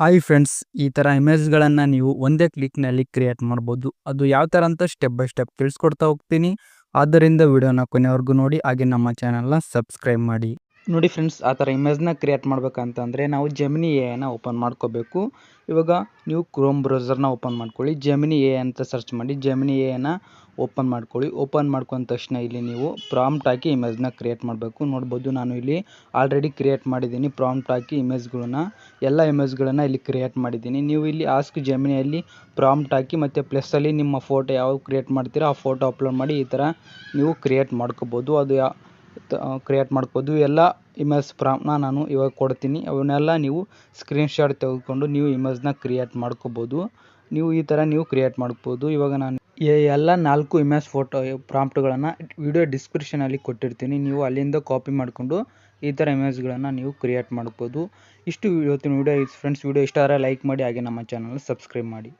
Hi friends, ಈ ಥರ ಇಮೇಜ್ಗಳನ್ನು ನೀವು ಒಂದೇ ಕ್ಲಿಕ್ನಲ್ಲಿ ಕ್ರಿಯೇಟ್ ಮಾಡ್ಬೋದು. ಅದು ಯಾವ ಥರ ಅಂತ ಸ್ಟೆಪ್ ಬೈ ಸ್ಟೆಪ್ ತಿಳಿಸ್ಕೊಡ್ತಾ ಹೋಗ್ತೀನಿ. ಆದ್ದರಿಂದ ವಿಡಿಯೋನ ಕೊನೆವರೆಗೂ ನೋಡಿ, ಹಾಗೆ ನಮ್ಮ ಚಾನಲ್ನ ಸಬ್ಸ್ಕ್ರೈಬ್ ಮಾಡಿ. ನೋಡಿ ಫ್ರೆಂಡ್ಸ್ ಆ ಥರ ಇಮೇಜ್ನ ಕ್ರಿಯೇಟ್ ಮಾಡಬೇಕಂತಂದರೆ ನಾವು ಜೆಮಿನಿ ಎನ ಓಪನ್ ಮಾಡ್ಕೋಬೇಕು. ಇವಾಗ ನೀವು ಕ್ರೋಮ್ ಬ್ರೌಸರ್ನ ಓಪನ್ ಮಾಡ್ಕೊಳ್ಳಿ. ಜೆಮಿನಿ ಎ ಅಂತ ಸರ್ಚ್ ಮಾಡಿ ಜೆಮಿನಿ ಎನ ಓಪನ್ ಮಾಡ್ಕೊಳ್ಳಿ. ಓಪನ್ ಮಾಡ್ಕೊಂಡ ತಕ್ಷಣ ಇಲ್ಲಿ ನೀವು ಪ್ರಾಂಪ್ಟ್ ಹಾಕಿ ಇಮೇಜ್ನ ಕ್ರಿಯೇಟ್ ಮಾಡಬೇಕು. ನೋಡ್ಬೋದು ನಾನು ಇಲ್ಲಿ ಆಲ್ರೆಡಿ ಕ್ರಿಯೇಟ್ ಮಾಡಿದ್ದೀನಿ ಪ್ರಾಂಪ್ಟ್ ಹಾಕಿ ಇಮೇಜ್ಗಳನ್ನ ಎಲ್ಲ ಇಮೇಜ್ಗಳನ್ನು ಇಲ್ಲಿ ಕ್ರಿಯೇಟ್ ಮಾಡಿದ್ದೀನಿ. ನೀವು ಇಲ್ಲಿ ಆಸ್ಕ್ ಜೆಮಿನಿಯಲ್ಲಿ ಪ್ರಾಂಪ್ಟ್ ಹಾಕಿ ಮತ್ತು ಪ್ಲಸ್ಸಲ್ಲಿ ನಿಮ್ಮ ಫೋಟೋ ಯಾವ ಕ್ರಿಯೇಟ್ ಮಾಡ್ತೀರೋ ಆ ಫೋಟೋ ಅಪ್ಲೋಡ್ ಮಾಡಿ ಈ ಥರ ನೀವು ಕ್ರಿಯೇಟ್ ಮಾಡ್ಕೋಬೋದು. ಅದು ಯಾ ಕ್ರಿಯೇಟ್ ಮಾಡ್ಬೋದು ಎಲ್ಲ ಇಮೇಜ್ ಪ್ರಾಂಪ್ಟ್ನ ನಾನು ಇವಾಗ ಕೊಡ್ತೀನಿ. ಅವನ್ನೆಲ್ಲ ನೀವು ಸ್ಕ್ರೀನ್ಶಾಟ್ ತೆಗೆದುಕೊಂಡು ನೀವು ಇಮೇಜ್ನ ಕ್ರಿಯೇಟ್ ಮಾಡ್ಕೋಬೋದು. ನೀವು ಈ ಥರ ನೀವು ಕ್ರಿಯೇಟ್ ಮಾಡ್ಬೋದು ಇವಾಗ ನಾನು ಎಲ್ಲ ನಾಲ್ಕು ಇಮೇಜ್ ಫೋಟೋ ಪ್ರಾಂಪ್ಟ್ಗಳನ್ನು ವಿಡಿಯೋ ಡಿಸ್ಕ್ರಿಪ್ಷನಲ್ಲಿ ಕೊಟ್ಟಿರ್ತೀನಿ. ನೀವು ಅಲ್ಲಿಂದ ಕಾಪಿ ಮಾಡಿಕೊಂಡು ಈ ಥರ ಇಮೇಜ್ಗಳನ್ನು ನೀವು ಕ್ರಿಯೇಟ್ ಮಾಡ್ಬೋದು ಇಷ್ಟು ಇವತ್ತಿನ ವಿಡಿಯೋ ಫ್ರೆಂಡ್ಸ್ ವಿಡಿಯೋ ಇಷ್ಟ ಆದರೆ ಲೈಕ್ ಮಾಡಿ, ಹಾಗೆ ನಮ್ಮ ಚಾನಲ್ ಸಬ್ಸ್ಕ್ರೈಬ್ ಮಾಡಿ.